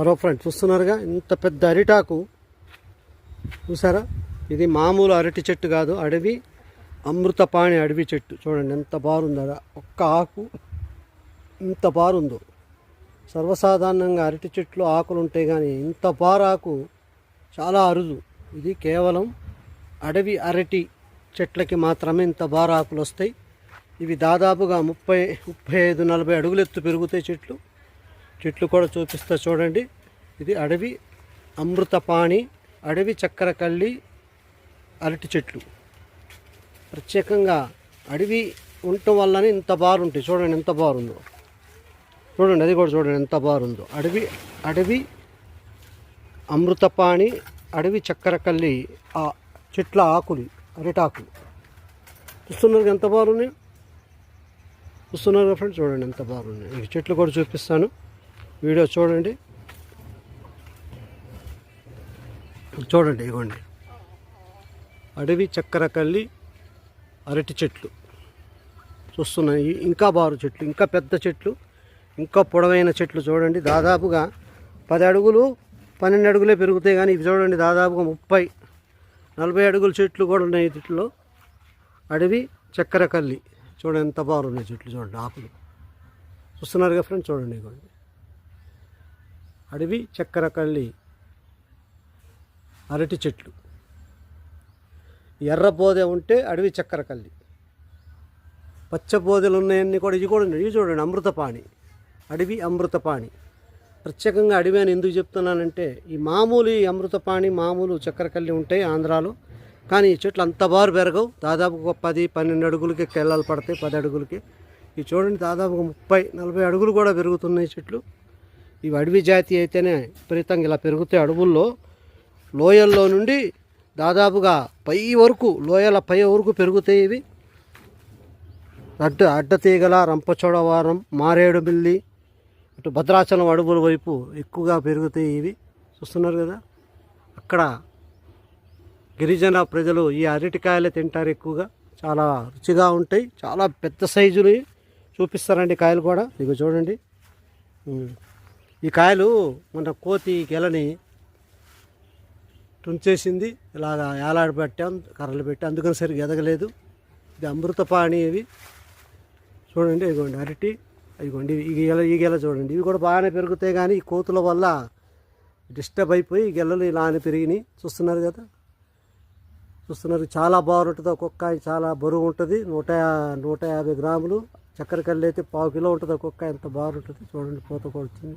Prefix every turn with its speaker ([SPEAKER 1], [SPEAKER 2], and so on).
[SPEAKER 1] Hello friend చూస్తున్నారుగా ఇంత పెద్ద అరిటాకు. చూసారా ఇది మామూలు అరటి చెట్టు కాదు అడవి అమృతపాణి అడవి చెట్టు. చూడండి ఎంత బారుందో ఒక్క ఆకు ఇంత బారుందో సర్వసాధారణంగా అరటి చెట్లు ఆకులు ఉంటాయి కానీ ఇంత బారాకు చాలా అరుదు. ఇది కేవలం అడవి అరటి చెట్లకి మాత్రమే ఇంత బారాకులు వస్తాయి. ఇవి దాదాపుగా ముప్పై ముప్పై ఐదు నలభై అడుగులెత్తు పెరుగుతాయి చెట్లు. చెట్లు కూడా చూపిస్తా చూడండి. ఇది అడవి అమృతపాణి అడవి చక్కెరకల్లి అరటి చెట్లు. ప్రత్యేకంగా అడవి ఉండటం వల్లనే ఇంత బారుంటాయి చూడండి ఎంత బారుందో చూడండి అది కూడా చూడండి ఎంత బారుందో అడవి అడవి అమృతపాణి అడవి చక్కెరకల్లి ఆ చెట్ల ఆకులు అరటాకులు. చూస్తున్నారు ఎంత బాగున్నాయి? చూస్తున్నారు ఫ్రెండ్స్? చూడండి ఎంత బాగున్నాయి. చెట్లు కూడా చూపిస్తాను. వీడియో చూడండి. చూడండి ఇగోండి. అడవి చక్కెర కల్లి అరటి చెట్లు. చూస్తున్నాయి ఇంకా బారు చెట్లు ఇంకా పెద్ద చెట్లు ఇంకా పొడవైన చెట్లు చూడండి. దాదాపుగా పది అడుగులు పన్నెండు అడుగులే పెరుగుతాయి కానీ ఇవి చూడండి దాదాపుగా ముప్పై నలభై అడుగుల చెట్లు కూడా ఉన్నాయి వీటిలో అడవి చక్కెరకల్లి చూడండి ఎంత బాగున్నాయి చెట్లు చూడండి ఆకులు. చూస్తున్నారుగా ఫ్రెండ్స్? చూడండి ఇగోండి. అడవి చక్కెరకల్లి అరటి చెట్లు. ఎర్ర బోదె ఉంటే అడవి చక్కెరకల్లి పచ్చ బోదెలు ఉన్నాయన్నీ కూడా ఇవి కూడా ఇవి చూడండి అమృతపాణి. అడవి అమృతపాణి. ప్రత్యేకంగా అడవి అని ఎందుకు చెప్తున్నానంటే ఈ మామూలు ఈ అమృతపాణి మామూలు చక్కెరకల్లి ఉంటాయి ఆంధ్రాలో కానీ ఈ చెట్లు అంత బారు పెరగవు. దాదాపు పది పన్నెండు అడుగులకి కెళ్ళాలు పడతాయి పది అడుగులకి. ఇవి చూడండి దాదాపు ముప్పై నలభై అడుగులు కూడా పెరుగుతున్నాయి చెట్లు. ఇవి అడవి జాతి అయితేనే విపరీతంగా ఇలా పెరుగుతాయి అడవుల్లో. లోయల్లో నుండి దాదాపుగా పై వరకు లోయల పై వరకు పెరుగుతాయి ఇవి. అడ్డ అడ్డతీగల రంపచోడవరం మారేడు బిల్లి ఇటు భద్రాచలం అడవుల వైపు ఎక్కువగా పెరుగుతాయి ఇవి. చూస్తున్నారు కదా? అక్కడ గిరిజన ప్రజలు ఈ అరటికాయలే తింటారు ఎక్కువగా. చాలా రుచిగా ఉంటాయి. చాలా పెద్ద సైజుని చూపిస్తారండి కాయలు కూడా. ఇక చూడండి. ఈ కాయలు మన కోతి గెలని తుంచేసింది. ఇలాగా ఏలాడి పెట్టాం కర్రలు పెట్టి అందుకని సరిగ్గా ఎదగలేదు. ఇది అమృతపాణి ఇవి. చూడండి ఇదిగోండి అరటి ఇదిగోండి ఈ గెల ఈ గెల చూడండి. ఇవి కూడా బాగానే పెరుగుతాయి కానీ ఈ కోతుల వల్ల డిస్టర్బ్ అయిపోయి ఈ గెలలు ఇలానే పెరిగినాయి. చూస్తున్నారు కదా? చూస్తున్నారు చాలా బాగుంటుంది. ఒక్కొక్క చాలా బరువు ఉంటుంది. నూట నూట యాభై గ్రాములు. చక్కెర కల్లు అయితే పావు కిలో ఉంటుంది. ఒక్కొక్క ఎంత బాగుంటుంది. చూడండి పూత కొడుతుంది